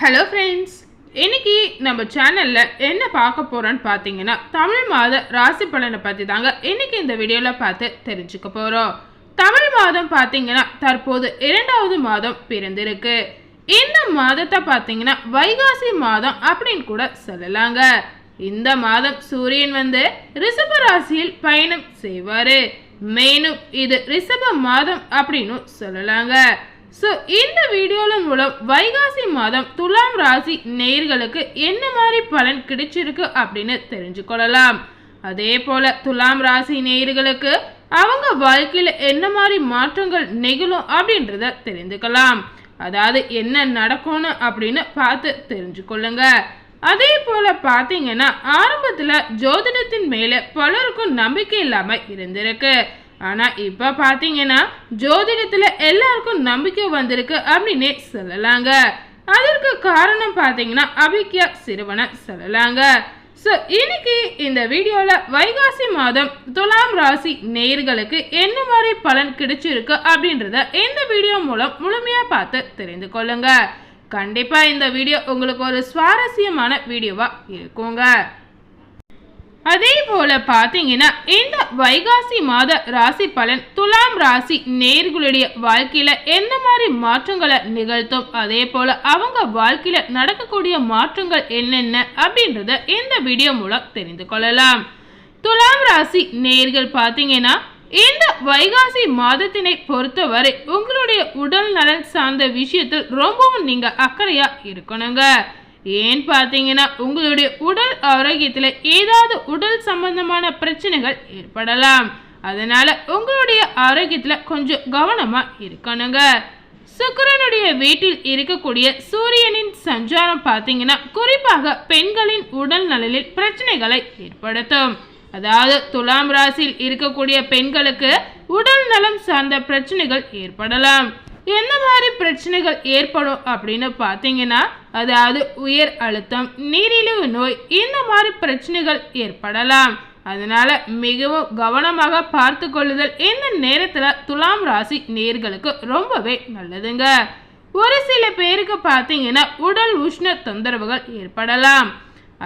Hello friends இன்னைக்கு நம்ம சேனலில் என்ன பார்க்க போகிறோன்னு பார்த்தீங்கன்னா தமிழ் மாத ராசி பலனை பற்றி தாங்க இன்னைக்கு இந்த வீடியோவில் பார்த்து தெரிஞ்சுக்க போகிறோம் தமிழ் மாதம் பார்த்தீங்கன்னா தற்போது இரண்டாவது மாதம் பிறந்திருக்கு. இந்த மாதத்தை பார்த்தீங்கன்னா வைகாசி மாதம் அப்படின்னு கூட சொல்லலாங்க. இந்த மாதம் சூரியன் வந்து ரிஷப ராசியில் பயணம் செய்வார். மேலும் இது ரிஷப மாதம் அப்படின்னு சொல்லலாங்க. ஸோ இந்த வீடியோல மூலம் வைகாசி மாதம் துலாம் ராசி நேர்களுக்கு என்ன மாதிரி பலன் கிடைச்சிருக்கு அப்படின்னு தெரிஞ்சுக்கொள்ளலாம். அதே போல துலாம் ராசி நேயர்களுக்கு அவங்க வாழ்க்கையில் என்ன மாதிரி மாற்றங்கள் நிகழும் அப்படின்றத தெரிந்துக்கலாம். அதாவது என்ன நடக்கும்னு அப்படின்னு பார்த்து தெரிஞ்சுக்கொள்ளுங்க. அதே போல பார்த்தீங்கன்னா ஆரம்பத்தில் ஜோதிடத்தின் மேலே பலருக்கும் நம்பிக்கை இல்லாமல் இருந்திருக்கு. ஆனால் இப்போ பார்த்தீங்கன்னா ஜோதிடத்தில் எல்லாருக்கும் நம்பிக்கை வந்திருக்கு அப்படின்னே சொல்லலாங்க. அதற்கு காரணம் பார்த்தீங்கன்னா அபிக்யா சிறுவனை சொல்லலாங்க. ஸோ இன்னைக்கு இந்த வீடியோவில் வைகாசி மாதம் துலாம் ராசி நேர்களுக்கு என்ன மாதிரி பலன் கிடைச்சிருக்கு அப்படின்றத இந்த வீடியோ மூலம் முழுமையாக பார்த்து தெரிந்து கொள்ளுங்க. கண்டிப்பாக இந்த வீடியோ உங்களுக்கு ஒரு சுவாரஸ்யமான வீடியோவாக இருக்குங்க. அதே போல பார்த்தீங்கன்னா இந்த வைகாசி மாத ராசி பலன் துலாம் ராசி நேர்களுடைய வாழ்க்கையில எந்த மாதிரி மாற்றங்களை நிகழ்த்தும்? அதே போல அவங்க வாழ்க்கையில நடக்கக்கூடிய மாற்றங்கள் என்னென்ன? அப்படின்றத இந்த வீடியோ மூலம் தெரிந்து கொள்ளலாம். துலாம் ராசி நேர்கள் பார்த்தீங்கன்னா இந்த வைகாசி மாதத்தினை பொறுத்தவரை உங்களுடைய உடல் நலன் சார்ந்த விஷயத்தில் ரொம்பவும் நீங்க அக்கறையா இருக்கணுங்க. ஏன் பார்த்தீங்கன்னா உங்களுடைய உடல் ஆரோக்கியத்தில் ஏதாவது உடல் சம்பந்தமான பிரச்சனைகள் ஏற்படலாம். அதனால உங்களுடைய ஆரோக்கியத்தில் கொஞ்சம் கவனமாக இருக்கணுங்க. சுக்கரனுடைய வீட்டில் இருக்கக்கூடிய சூரியனின் சஞ்சாரம் பார்த்தீங்கன்னா குறிப்பாக பெண்களின் உடல் நலனில் பிரச்சனைகளை ஏற்படுத்தும். அதாவது துலாம் ராசியில் இருக்கக்கூடிய பெண்களுக்கு உடல் நலம் சார்ந்த பிரச்சனைகள் ஏற்படலாம். என்ன மாதிரி பிரச்சனைகள் ஏற்படும் அப்படின்னு பார்த்தீங்கன்னா அதாவது உயர் அழுத்தம் நீரிழிவு நோய் இந்த மாதிரி பிரச்சனைகள் ஏற்படலாம். அதனால மிகவும் கவனமாக பார்த்து கொள்ளுதல் இந்த நேரத்தில் துலாம் ராசி நேர்களுக்கு ரொம்பவே நல்லதுங்க. ஒரு சில பேருக்கு பார்த்தீங்கன்னா உடல் உஷ்ண தொந்தரவுகள் ஏற்படலாம்.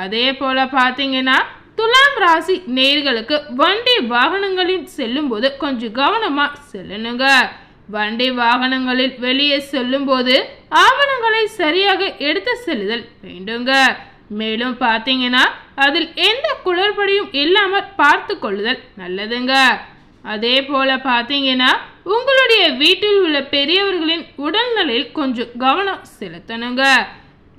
அதே போல பார்த்தீங்கன்னா துலாம் ராசி நேர்களுக்கு வண்டி வாகனங்களில் செல்லும்போது கொஞ்சம் கவனமாக செல்லணுங்க. வண்டி வாகனங்களில் வெளியே செல்லும்போது ஆவணங்களை சரியாக எடுத்து செல்லுதல் வேண்டுங்க. மேலும் பார்த்தீங்கன்னா அதில் எந்த குளறுபடியும் இல்லாமல் பார்த்து கொள்ளுதல் நல்லதுங்க. அதே போல பார்த்தீங்கன்னா உங்களுடைய வீட்டில் உள்ள பெரியவர்களின் உடல்நிலையில் கொஞ்சம் கவனம் செலுத்தணுங்க.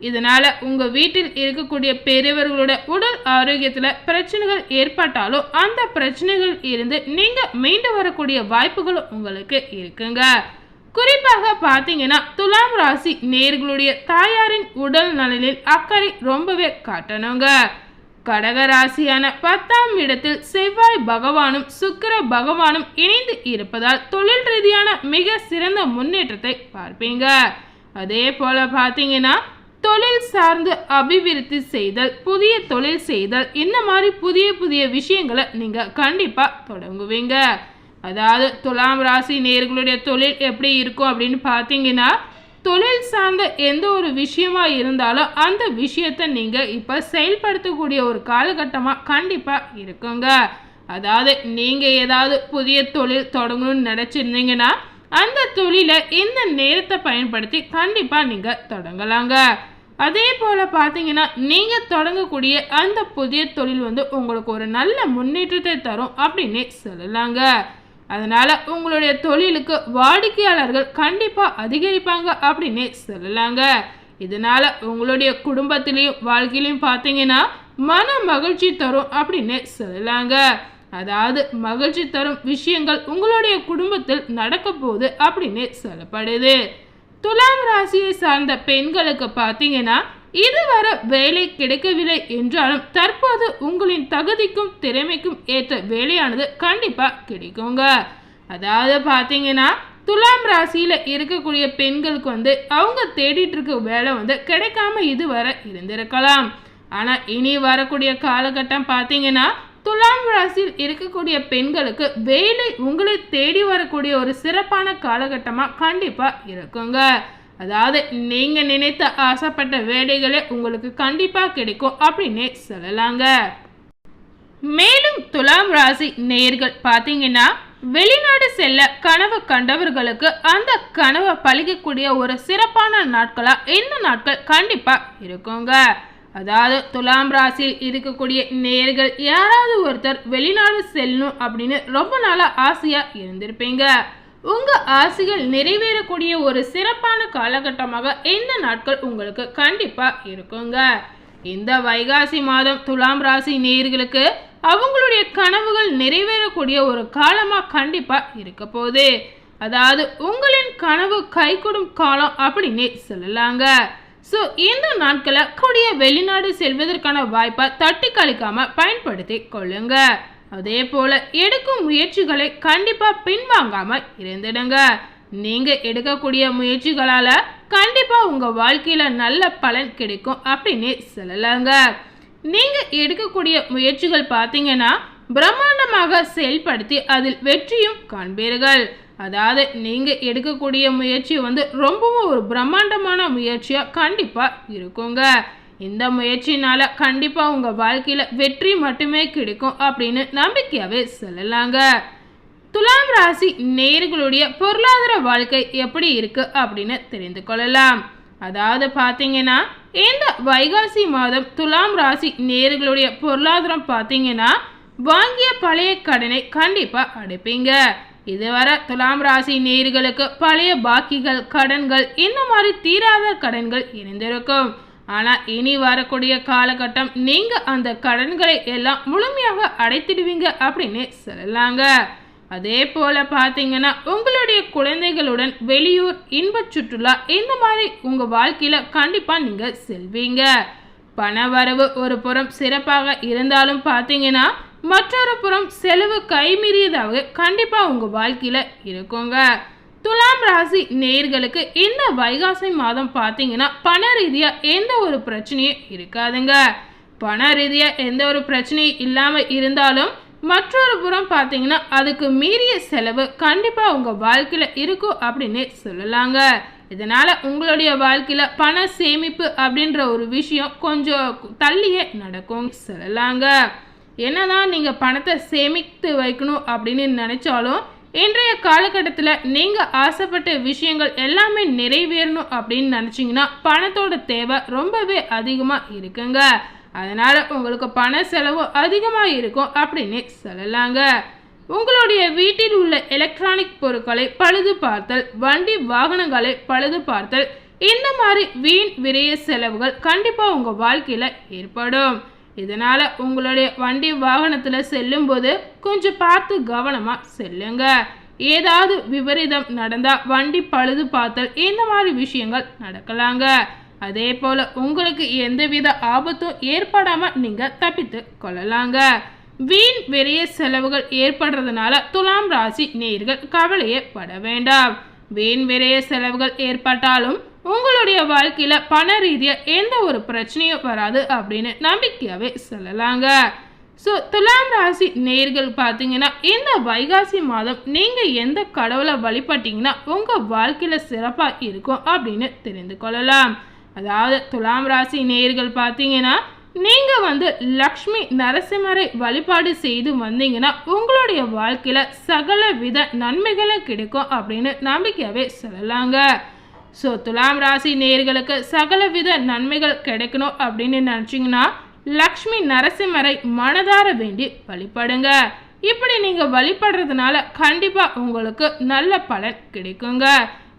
இதனால உங்க வீட்டில் இருக்கக்கூடிய பெரியவர்களோட உடல் ஆரோக்கியத்துல பிரச்சனைகள் ஏற்பட்டாலும் அந்த பிரச்சனைகள் இருந்து நீங்க மீண்டு வரக்கூடிய வாய்ப்புகளும் உங்களுக்கு இருக்குங்க. குறிப்பாக பார்த்தீங்கன்னா துலாம் ராசி நேர்களுடைய தாயாரின் உடல் நலனில் அக்கறை ரொம்பவே காட்டணுங்க. கடக ராசியான பத்தாம் இடத்தில் செவ்வாய் பகவானும் சுக்கிர பகவானும் இணைந்து இருப்பதால் தொழில் ரீதியான மிக சிறந்த முன்னேற்றத்தை பார்ப்பீங்க. அதே போல பார்த்தீங்கன்னா தொழில் சார்ந்து அபிவிருத்தி செய்தல் புதிய தொழில் செய்தல் இந்த மாதிரி புதிய புதிய விஷயங்களை நீங்கள் கண்டிப்பாக தொடங்குவீங்க. அதாவது துலாம் ராசி நேர்களுடைய தொழில் எப்படி இருக்கும் அப்படின்னு பார்த்தீங்கன்னா தொழில் சார்ந்த எந்த ஒரு விஷயமா இருந்தாலும் அந்த விஷயத்தை நீங்கள் இப்போ செயல்படுத்தக்கூடிய ஒரு காலகட்டமாக கண்டிப்பாக இருக்குங்க. அதாவது நீங்கள் ஏதாவது புதிய தொழில் தொடங்கணும்னு நினச்சிருந்தீங்கன்னா அந்த தொழிலை இந்த நேரத்தை பயன்படுத்தி கண்டிப்பாக நீங்கள் தொடங்கலாங்க. அதே போல் பார்த்தீங்கன்னா நீங்கள் தொடங்கக்கூடிய அந்த புதிய தொழில் வந்து உங்களுக்கு ஒரு நல்ல முன்னேற்றத்தை தரும் அப்படின்னே சொல்லலாங்க. அதனால் உங்களுடைய தொழிலுக்கு வாடிக்கையாளர்கள் கண்டிப்பாக அதிகரிப்பாங்க அப்படின்னே சொல்லலாங்க. இதனால் உங்களுடைய குடும்பத்திலையும் வாழ்க்கையிலையும் பார்த்தீங்கன்னா மன மகிழ்ச்சி தரும் அப்படின்னே சொல்லலாங்க. அதாவது மகிழ்ச்சி தரும் விஷயங்கள் உங்களுடைய குடும்பத்தில் நடக்க போகுது அப்படின்னு சொல்லப்படுது. துலாம் ராசியை சார்ந்த பெண்களுக்கு பார்த்தீங்கன்னா இதுவரை வேலை கிடைக்கவில்லை என்றாலும் தற்போது உங்களின் தகுதிக்கும் திறமைக்கும் ஏற்ற வேலையானது கண்டிப்பாக கிடைக்குங்க. அதாவது பார்த்தீங்கன்னா துலாம் ராசியில் இருக்கக்கூடிய பெண்களுக்கு வந்து அவங்க தேடிட்டு இருக்க வேலை வந்து கிடைக்காம இதுவரை இருந்திருக்கலாம். ஆனால் இனி வரக்கூடிய காலகட்டம் பார்த்தீங்கன்னா துலாம் ராசியில் இருக்கக்கூடிய பெண்களுக்கு வேலை உங்களை தேடி வரக்கூடிய ஒரு சிறப்பான காலகட்டமாக கண்டிப்பாக இருக்குங்க. அதாவது நீங்கள் நினைத்த ஆசைப்பட்ட வேலைகளே உங்களுக்கு கண்டிப்பாக கிடைக்கும் அப்படின்னே சொல்லலாங்க. மேலும் துலாம் ராசி நேர்கள் பார்த்தீங்கன்னா வெளிநாடு செல்ல கனவு கண்டவர்களுக்கு அந்த கனவை பழிக்கக்கூடிய ஒரு சிறப்பான நாட்களாக இந்த நாட்கள் கண்டிப்பாக இருக்குங்க. அதாவது துலாம் ராசியில் இருக்கக்கூடிய நேர்கள் யாராவது ஒருத்தர் வெளிநாடு செல்லணும் அப்படின்னு ரொம்ப நாளாக ஆசையாக இருந்திருப்பீங்க. உங்கள் ஆசைகள் நிறைவேறக்கூடிய ஒரு சிறப்பான காலகட்டமாக இந்த நாட்கள் உங்களுக்கு கண்டிப்பாக இருக்குங்க. இந்த வைகாசி மாதம் துலாம் ராசி நேர்களுக்கு அவங்களுடைய கனவுகள் நிறைவேறக்கூடிய ஒரு காலமாக கண்டிப்பாக இருக்க போகுது. அதாவது உங்களின் கனவு கைகூடும் காலம் அப்படின்னே சொல்லலாங்க. ஸோ இந்த நாட்களை கூடிய வெளிநாடு செல்வதற்கான வாய்ப்பை தட்டி கழிக்காமல் பயன்படுத்தி கொள்ளுங்க. அதே போல எடுக்கும் முயற்சிகளை கண்டிப்பாக பின்வாங்காமல் இருந்துடுங்க. நீங்கள் எடுக்கக்கூடிய முயற்சிகளால் கண்டிப்பாக உங்கள் வாழ்க்கையில் நல்ல பலன் கிடைக்கும் அப்படின்னு சொல்லலாங்க. நீங்கள் எடுக்கக்கூடிய முயற்சிகள் பார்த்தீங்கன்னா பிரம்மாண்டமாக செயல்படுத்தி அதில் வெற்றியும் காண்பீர்கள். அதாவது நீங்கள் எடுக்கக்கூடிய முயற்சி வந்து ரொம்பவும் ஒரு பிரம்மாண்டமான முயற்சியாக கண்டிப்பாக இருக்குங்க. இந்த முயற்சினால் கண்டிப்பாக உங்கள் வாழ்க்கையில் வெற்றி மட்டுமே கிடைக்கும் அப்படின்னு நம்பிக்கையாகவே சொல்லலாங்க. துலாம் ராசி நேர்களுடைய பொருளாதார வாழ்க்கை எப்படி இருக்குது அப்படின்னு தெரிந்து கொள்ளலாம். அதாவது பார்த்தீங்கன்னா இந்த வைகாசி மாதம் துலாம் ராசி நேர்களுடைய பொருளாதாரம் பார்த்தீங்கன்னா வாங்கிய பழைய கடனை கண்டிப்பாக அடைப்பீங்க. இதுவரை துலாம் ராசி நேர்களுக்கு பழைய பாக்கிகள் கடன்கள் இந்த மாதிரி தீராத கடன்கள் இருந்திருக்கும். ஆனால் இனி வரக்கூடிய காலகட்டம் நீங்கள் அந்த கடன்களை எல்லாம் முழுமையாக அடைத்திடுவீங்க அப்படின்னு சொல்லலாங்க. அதே போல் பார்த்தீங்கன்னா உங்களுடைய குழந்தைகளுடன் வெளியூர் இன்பச் சுற்றுலா இந்த மாதிரி உங்கள் வாழ்க்கையில் கண்டிப்பாக நீங்கள் செல்வீங்க. பண வரவு ஒரு புறம் சிறப்பாக இருந்தாலும் பார்த்தீங்கன்னா மற்றொரு புறம் செலவு கைமீறியதாக கண்டிப்பாக உங்கள் வாழ்க்கையில் இருக்குங்க. துலாம் ராசி நேர்களுக்கு இந்த வைகாசி மாதம் பார்த்தீங்கன்னா பண ரீதியாக எந்த ஒரு பிரச்சனையும் இருக்காதுங்க. பண ரீதியாக எந்த ஒரு பிரச்சனையும் இல்லாமல் இருந்தாலும் மற்றொரு புறம் பார்த்தீங்கன்னா அதுக்கு மீறிய செலவு கண்டிப்பாக உங்கள் வாழ்க்கையில் இருக்கும் அப்படின்னு சொல்லலாங்க. இதனால் உங்களுடைய வாழ்க்கையில் பண சேமிப்பு அப்படின்ற ஒரு விஷயம் கொஞ்சம் தள்ளியே நடக்கும் சொல்லலாங்க. என்னதான் நீங்கள் பணத்தை சேமித்து வைக்கணும் அப்படின்னு நினச்சாலும் இன்றைய காலகட்டத்தில் நீங்கள் ஆசைப்பட்ட விஷயங்கள் எல்லாமே நிறைவேறணும் அப்படின்னு நினச்சிங்கன்னா பணத்தோட தேவை ரொம்பவே அதிகமாக இருக்குங்க. அதனால் உங்களுக்கு பண செலவு அதிகமாக இருக்கும் அப்படின்னு சொல்லலாங்க. உங்களுடைய வீட்டில் உள்ள எலக்ட்ரானிக் பொருட்களை பழுது பார்த்தல் வண்டி வாகனங்களை பழுது பார்த்தல் இந்த மாதிரி வீண் விரைய செலவுகள் கண்டிப்பாக உங்கள் வாழ்க்கையில் ஏற்படும். இதனால் உங்களுடைய வண்டி வாகனத்தில் செல்லும்போது கொஞ்சம் பார்த்து கவனமாக செல்லுங்க. ஏதாவது விபரீதம் நடந்தால் வண்டி பழுது பார்த்தல் இந்த மாதிரி விஷயங்கள் நடக்கலாங்க. அதே போல் உங்களுக்கு எந்தவித ஆபத்தும் ஏற்படாமல் நீங்கள் தப்பித்து கொள்ளலாங்க. வீண் வெறிய செலவுகள் ஏற்படுறதுனால துலாம் ராசி நேர்கள் கவலையே பட வேண்டாம். வீண் விரைய செலவுகள் ஏற்பட்டாலும் உங்களுடைய வாழ்க்கையில் பண ரீதியாக எந்த ஒரு பிரச்சனையும் வராது அப்படின்னு நம்பிக்கையாகவே சொல்லலாங்க. ஸோ துலாம் ராசி நேர்கள் பார்த்தீங்கன்னா இந்த வைகாசி மாதம் நீங்கள் எந்த கடவுளை வழிபட்டீங்கன்னா உங்கள் வாழ்க்கையில் சிறப்பாக இருக்கும் அப்படின்னு தெரிந்து கொள்ளலாம். அதாவது துலாம் ராசி நேர்கள் பார்த்தீங்கன்னா நீங்கள் வந்து லக்ஷ்மி நரசிம்மரை வழிபாடு செய்து வந்தீங்கன்னா உங்களுடைய வாழ்க்கையில் சகல வித நன்மைகளும் கிடைக்கும் அப்படின்னு நம்பிக்கையாகவே சொல்லலாங்க. ஸோ துலாம் ராசி நேர்களுக்கு சகல வித நன்மைகள் கிடைக்கணும் அப்படின்னு நினச்சிங்கன்னா லக்ஷ்மி நரசிம்மரை மனதார வேண்டி வழிபடுங்க. இப்படி நீங்கள் வழிபடுறதுனால கண்டிப்பாக உங்களுக்கு நல்ல பலன் கிடைக்குங்க.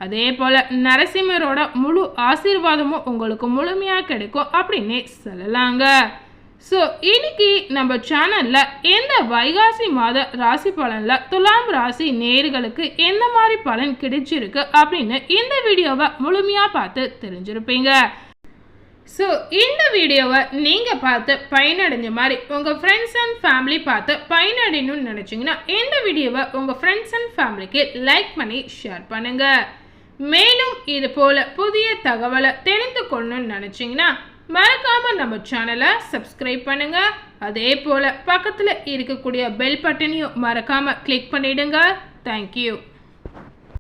அதே போல் நரசிம்மரோட முழு ஆசீர்வாதமும் உங்களுக்கு முழுமையாக கிடைக்கும் அப்படின்னே சொல்லலாங்க. ஸோ இன்னைக்கு நம்ம சேனலில் எந்த வைகாசி மாத ராசி பலனில் துலாம் ராசி நேர்களுக்கு எந்த மாதிரி பலன் கிடைச்சிருக்கு அப்படின்னு இந்த வீடியோவை முழுமையாக பார்த்து தெரிஞ்சிருப்பீங்க. ஸோ இந்த வீடியோவை நீங்கள் பார்த்து பயனடைஞ்ச மாதிரி உங்கள் ஃப்ரெண்ட்ஸ் அண்ட் ஃபேமிலி பார்த்து பயனடையணும்னு நினச்சிங்கன்னா இந்த வீடியோவை உங்கள் ஃப்ரெண்ட்ஸ் அண்ட் ஃபேமிலிக்கு லைக் பண்ணி ஷேர் பண்ணுங்கள் மேலும் இது போல புதிய தகவலை தெரிந்து கொள்ளணும்னு நினச்சிங்கன்னா மறக்காமல் நம்ம சேனலை சப்ஸ்கிரைப் பண்ணுங்கள் அதே போல் பக்கத்தில் இருக்கக்கூடிய பெல் பட்டனையும் மறக்காமல் கிளிக் பண்ணிவிடுங்க தேங்க்யூ